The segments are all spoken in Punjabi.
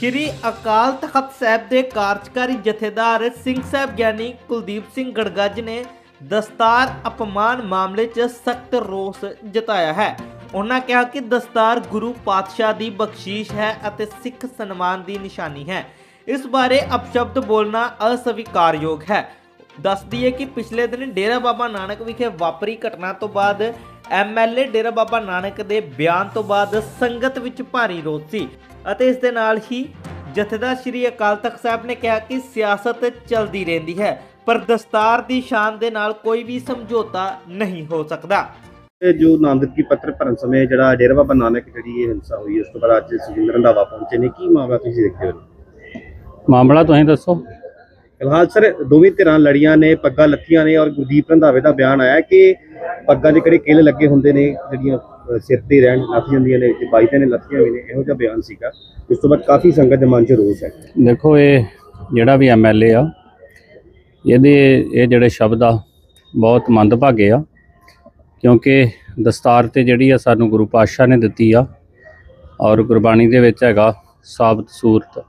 ਸ਼੍ਰੀ ਅਕਾਲ ਤਖਤ ਸਾਹਿਬ ਦੇ ਕਾਰਜਕਾਰੀ ਜਥੇਦਾਰ ਸਿੰਘ ਸਾਹਿਬ ਗਿਆਨੀ ਕੁਲਦੀਪ ਸਿੰਘ ਗੜਗੱਜ ਨੇ ਦਸਤਾਰ ਅਪਮਾਨ ਮਾਮਲੇ 'ਚ ਸਖਤ ਰੋਸ ਜਤਾਇਆ ਹੈ। ਉਹਨਾਂ ਕਿਹਾ ਕਿ ਦਸਤਾਰ ਗੁਰੂ ਪਾਤਸ਼ਾਹ ਦੀ ਬਖਸ਼ੀਸ਼ ਹੈ ਅਤੇ ਸਿੱਖ ਸਨਮਾਨ ਦੀ ਨਿਸ਼ਾਨੀ ਹੈ। ਇਸ ਬਾਰੇ ਅਪਸ਼ਬਦ ਬੋਲਣਾ ਅਸਵੀਕਾਰਯੋਗ ਹੈ। ਦੱਸ ਦਈਏ ਕਿ ਪਿਛਲੇ ਦਿਨ ਡੇਰਾ ਬਾਬਾ ਨਾਨਕ ਵਿਖੇ ਵਾਪਰੀ ਘਟਨਾ ਤੋਂ ਬਾਅਦ ਐਮਐਲਏ ਡੇਰਾ ਬਾਬਾ ਨਾਨਕ ਦੇ ਬਿਆਨ ਤੋਂ ਬਾਅਦ ਸੰਗਤ ਵਿੱਚ ਭਾਰੀ ਰੋਸ ਸੀ। ਅਤੇ ਇਸ ਦੇ ਨਾਲ ਹੀ ਜਥੇਦਾਰ ਸ੍ਰੀ ਅਕਾਲ ਤਖਤ ਸਾਹਿਬ ਨੇ ਕਿਹਾ ਕਿ ਸਿਆਸਤ ਚੱਲਦੀ ਰਹਿੰਦੀ ਹੈ ਪਰ ਦਸਤਾਰ ਦੀ ਸ਼ਾਨ ਦੇ ਨਾਲ ਕੋਈ ਵੀ ਸਮਝੌਤਾ ਨਹੀਂ ਹੋ ਸਕਦਾ। ਇਹ ਜੋ ਨਾਮਜ਼ਦਗੀ ਪੱਤਰ ਭਰਨ ਸਮੇਂ ਜਿਹੜਾ ਡੇਰਾ ਬਾਬਾ ਨਾਨਕ ਜਿਹੜੀ ਇਹ ਹਿੰਸਾ ਹੋਈ ਉਸ ਤੋਂ ਬਾਅਦ ਅੱਜ ਸੁਖਿੰਦਰ ਰੰਧਾਵਾ ਪਹੁੰਚੇ ਨੇ। ਕੀ ਮਾਮਲਾ ਤੁਸੀਂ ਦੇਖਦੇ ਹੋ? ਮਾਮਲਾ ਤੁਸੀਂ ਦੱਸੋ। ਫਿਲਹਾਲ ਸਰ, ਦੋਵੇਂ ਧਿਰਾਂ ਲੜੀਆਂ ਨੇ, ਪੱਗਾਂ ਲੱਥੀਆਂ ਨੇ ਔਰ ਗੁਰਦੀਪ ਰੰਧਾਵੇ ਦਾ ਬਿਆਨ ਆਇਆ ਕਿ ਪੱਗਾਂ ਦੇ ਕਿਹੜੇ ਕਿੱਲ ਲੱਗੇ ਹੁੰਦੇ ਨੇ, ਜਿਹੜੀਆਂ ਸਿਰ ਤੇ ਰਹਿਣ ਲੱਥ ਜਾਂਦੀਆਂ ਨੇ, ਤੇ ਬਾਈਆਂ ਨੇ ਲੱਥੀਆਂ ਵੀ ਨੇ, ਇਹੋ ਜਿਹਾ ਬਿਆਨ ਸੀਗਾ। ਉਸ ਤੋਂ ਬਾਅਦ ਕਾਫੀ ਸੰਗਤ ਦੇ ਮਨ 'ਚ ਰੋਸ ਹੈ। ਦੇਖੋ, ਇਹ ਜਿਹੜਾ ਵੀ ਐਮਐਲਏ ਆ, ਇਹਦੇ, ਇਹ ਜਿਹੜੇ ਸ਼ਬਦ ਆ, ਬਹੁਤ ਮੰਦਭਾਗੇ ਆ, ਕਿਉਂਕਿ ਦਸਤਾਰ ਤੇ ਜਿਹੜੀ ਆ ਸਾਨੂੰ ਗੁਰੂ ਪਾਤਸ਼ਾਹ ਨੇ ਦਿੱਤੀ ਆ, ਔਰ ਗੁਰਬਾਣੀ ਦੇ ਵਿੱਚ ਹੈਗਾ ਸਾਬਤ ਸੂਰਤ,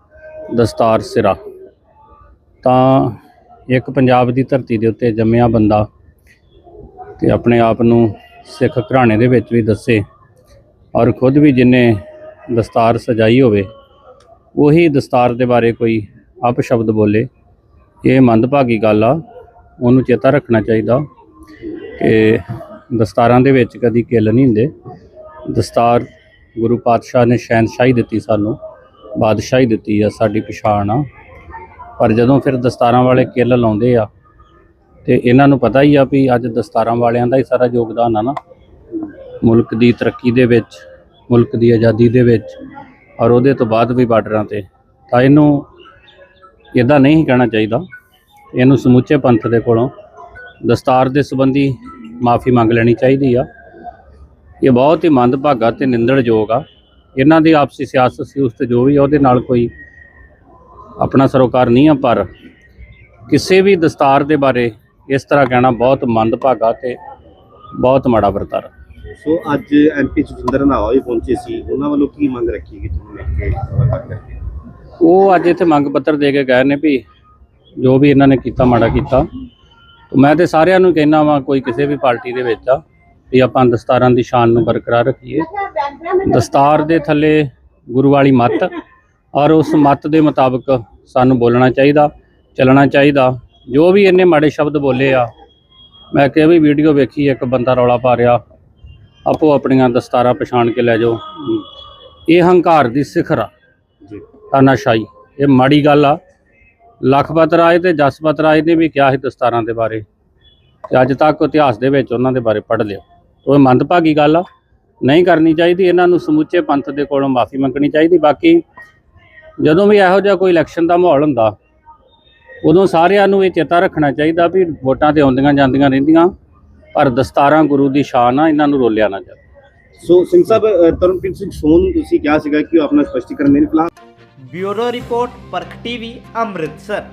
ਦਸਤਾਰ ਸਿਰਾ। ਤਾਂ ਇੱਕ ਪੰਜਾਬ ਦੀ ਧਰਤੀ ਦੇ ਉੱਤੇ ਜੰਮਿਆ ਬੰਦਾ ਤੇ ਆਪਣੇ ਆਪ ਨੂੰ ਸਿੱਖ ਘਰਾਣੇ ਦੇ ਵਿੱਚ ਵੀ ਦੱਸੇ ਔਰ ਖੁਦ ਵੀ ਜਿਨੇ ਦਸਤਾਰ ਸਜਾਈ ਹੋਵੇ, ਉਹੀ ਦਸਤਾਰ ਦੇ ਬਾਰੇ ਕੋਈ ਅਪਸ਼ਬਦ ਬੋਲੇ। ਇਹ ਮੰਦਭਾਗੀ ਗੱਲ ਆ, ਉਹਨੂੰ ਚੇਤਾ ਰੱਖਣਾ ਚਾਹੀਦਾ ਕਿ ਦਸਤਾਰਾਂ ਦੇ ਵਿੱਚ ਕਦੀ ਕਿੱਲ ਨਹੀਂ ਹੁੰਦੇ। ਦਸਤਾਰ ਗੁਰੂ ਪਾਤਸ਼ਾਹ ਨੇ ਸ਼ਹਿਨਸ਼ਾਹੀ ਦਿੱਤੀ ਸਾਨੂੰ, ਬਾਦਸ਼ਾਹੀ ਦਿੱਤੀ ਆ, ਸਾਡੀ ਪਛਾਣ ਆ। ਪਰ ਜਦੋਂ ਫਿਰ ਦਸਤਾਰਾਂ ਵਾਲੇ ਕਿੱਲ ਲਾਉਂਦੇ ਆ, ਤੇ ਇਹਨਾਂ ਨੂੰ ਪਤਾ ਹੀ ਆ ਵੀ ਅੱਜ ਦਸਤਾਰਾਂ ਵਾਲਿਆਂ ਦਾ ਹੀ ਸਾਰਾ ਯੋਗਦਾਨ ਆ ਨਾ। ਮੁਲਕ ਦੀ ਤਰੱਕੀ ਦੇ ਵਿੱਚ, ਮੁਲਕ ਦੀ ਆਜ਼ਾਦੀ ਦੇ ਵਿੱਚ ਔਰ ਉਹਦੇ ਤੋਂ ਬਾਅਦ ਵੀ ਬਾਰਡਰਾਂ ਤੇ। ਤਾਂ ਇਹਨੂੰ ਇਦਾਂ ਨਹੀਂ ਕਹਿਣਾ ਚਾਹੀਦਾ। ਇਹਨੂੰ ਸਮੁੱਚੇ ਪੰਥ ਦੇ ਕੋਲੋਂ ਦਸਤਾਰ ਦੇ ਸੰਬੰਧੀ ਮਾਫੀ ਮੰਗ ਲੈਣੀ ਚਾਹੀਦੀ ਆ। ਇਹ ਬਹੁਤ ਹੀ ਮੰਦਭਾਗਾ ਤੇ ਨਿੰਦਣਯੋਗ ਆ। ਇਹਨਾਂ ਦੀ ਆਪਸੀ ਸਿਆਸਤ ਸੀ, ਉਸ ਤੇ ਜੋ ਵੀ ਉਹਦੇ ਨਾਲ ਕੋਈ ਆਪਣਾ ਸਰੋਕਾਰ ਨਹੀਂ ਆ ਪਰ ਕਿਸੇ ਵੀ ਦਸਤਾਰ ਦੇ ਬਾਰੇ ਇਸ ਤਰ੍ਹਾਂ ਕਹਿਣਾ ਬਹੁਤ ਮੰਦਭਾਗਾ ਤੇ ਬਹੁਤ ਮਾੜਾ ਵਰਤਾਰਾ। ਸੋ ਅੱਜ ਐਮਪੀ ਸੁਖਿੰਦਰ ਰੰਧਾਵਾ ਵੀ ਪਹੁੰਚੇ ਸੀ। ਉਹਨਾਂ ਵੱਲੋਂ ਕੀ ਮੰਗ ਰੱਖੀ ਗਈ ਤੁਹਾਨੂੰ ਉਹ ਅੱਜ ਇੱਥੇ ਮੰਗ ਪੱਤਰ ਦੇ ਕੇ ਗਏ ਨੇ ਵੀ ਜੋ ਵੀ ਇਹਨਾਂ ਨੇ ਕੀਤਾ ਮਾੜਾ ਕੀਤਾ। ਮੈਂ ਤੇ ਸਾਰਿਆਂ ਨੂੰ ਕਹਿਣਾ ਵਾਂ ਕੋਈ ਕਿਸੇ ਵੀ ਪਾਰਟੀ ਦੇ ਵਿੱਚ ਆ ਵੀ ਆਪਾਂ ਦਸਤਾਰਾਂ ਦੀ ਸ਼ਾਨ ਨੂੰ ਬਰਕਰਾਰ ਰੱਖੀਏ। ਦਸਤਾਰ ਦੇ ਥੱਲੇ ਗੁਰੂ ਵਾਲੀ ਮੱਤ ਔਰ ਉਸ ਮੱਤ ਦੇ ਮੁਤਾਬਕ ਸਾਨੂੰ ਬੋਲਣਾ ਚਾਹੀਦਾ ਚੱਲਣਾ ਚਾਹੀਦਾ। ਜੋ ਵੀ ਇਹਨੇ ਮਾੜੇ ਸ਼ਬਦ ਬੋਲੇ ਆ ਮੈਂ ਕਿਹਾ ਵੀ ਵੀਡੀਓ ਵੇਖੀ ਇੱਕ ਬੰਦਾ ਰੌਲਾ ਪਾ ਰਿਹਾ ਆਪੋ ਆਪਣੀਆਂ ਦਸਤਾਰਾਂ ਪਛਾਣ ਕੇ ਲੈ ਜਾਓ। ਇਹ ਹੰਕਾਰ ਦੀ ਸਿਖਰ ਆ। ਜੀ। ਤਾਨਾਸ਼ਾਹੀ। ਇਹ ਮਾੜੀ ਗੱਲ ਆ। ਲਖਪਤ ਰਾਏ ਤੇ ਜਸਪਤ ਰਾਏ ਨੇ ਵੀ ਕਿਹਾ ਸੀ ਦਸਤਾਰਾਂ ਦੇ ਬਾਰੇ। ਤੇ ਅੱਜ ਤੱਕ ਇਤਿਹਾਸ ਦੇ ਵਿੱਚ ਉਹਨਾਂ ਦੇ ਬਾਰੇ ਪੜ੍ਹ ਲਿਓ ਉਹ ਮੰਦਭਾਗੀ ਗੱਲ ਆ। ਨਹੀਂ ਕਰਨੀ ਚਾਹੀਦੀ। ਇਹਨਾਂ ਨੂੰ ਸਮੁੱਚੇ ਪੰਥ ਦੇ ਕੋਲੋਂ ਮਾਫੀ ਮੰਗਣੀ ਚਾਹੀਦੀ। ਬਾਕੀ ਜਦੋਂ ਵੀ ਇਹੋ ਜਿਹਾ ਕੋਈ ਇਲੈਕਸ਼ਨ ਦਾ ਮਾਹੌਲ ਹੁੰਦਾ ਉਦੋਂ ਸਾਰਿਆਂ ਨੂੰ ਇਹ ਚੇਤਾ ਰੱਖਣਾ ਚਾਹੀਦਾ ਵੀ ਵੋਟਾਂ ਤੇ ਆਉਂਦੀਆਂ ਜਾਂਦੀਆਂ ਰਹਿੰਦੀਆਂ ਪਰ ਦਸਤਾਰਾਂ ਗੁਰੂ ਦੀ ਸ਼ਾਨ ਆ ਇਹਨਾਂ ਨੂੰ ਰੋਲਿਆ ਨਾ ਜਾਵੇ। ਸੋ ਸਿੰਘ ਸਾਹਿਬ ਤਰਨਪ੍ਰੀਤ ਸਿੰਘ ਸੋਨ ਨੂੰ ਤੁਸੀਂ ਕਿਹਾ ਸੀਗਾ ਕਿ ਉਹ ਆਪਣਾ ਸਪਸ਼ਟੀਕਰਨ ਦੇਣ ਫਿਲਹਾਲ। Bureau report Parakh TV Amritsar.